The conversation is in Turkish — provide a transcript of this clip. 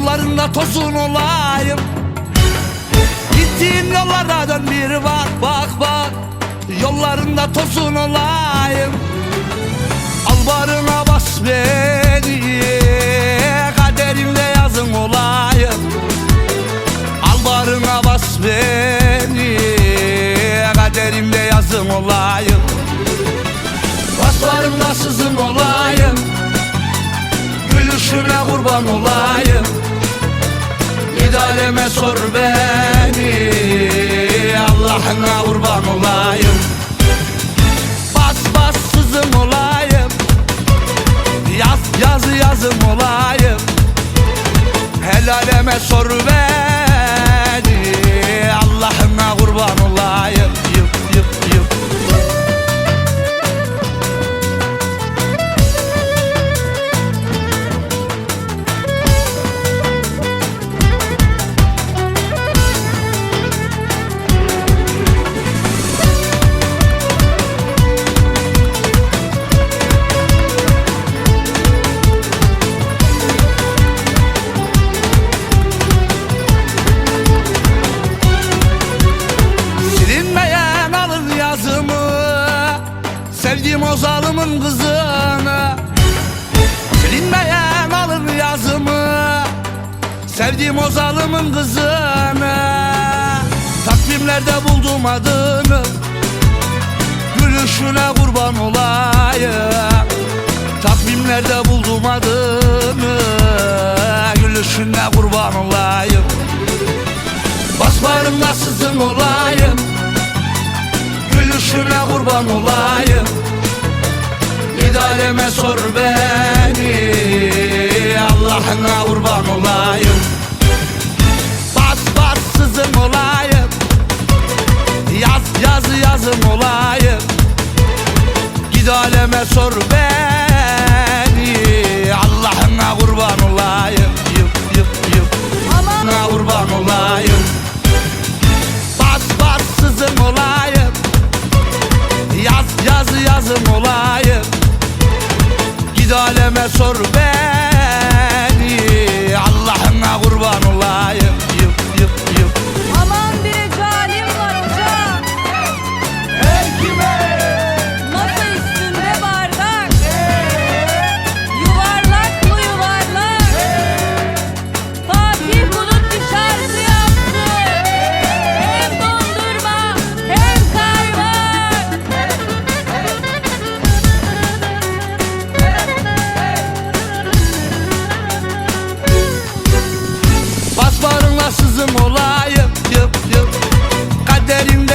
Yollarında tozun olayım. Gittiğin yollara dön bir bak bak bak. Yollarında tozun olayım. Al barına bas beni Kaderimde yazın olayım. Al barına bas beni Kaderimde yazın olayım. Baslarımda sızın olayım Gülüşüne kurban olayım. İdaleme sor beni. Allah'ına kurban olayım. Bas bas sızım olayım. Yaz yazı yazım olayım. Helaleme sor beni Sevdiğim o zalimin kızını Silinmeyen alın yazımı. Sevdiğim o zalimin kızını Takvimlerde buldum adını. Gülüşüne kurban olayım. Takvimlerde buldum adını. Gülüşüne kurban olayım. Basmarımda sızın olayım. Gülüşüne kurban olayım İdaleme sor beni Allah'ına kurban olayım. Bas bas sızın olayım. Yaz yazı yazım olayım. Gidaleme sor beni Gid aleme sor ben kızım olayım yıp yıp. Kaderim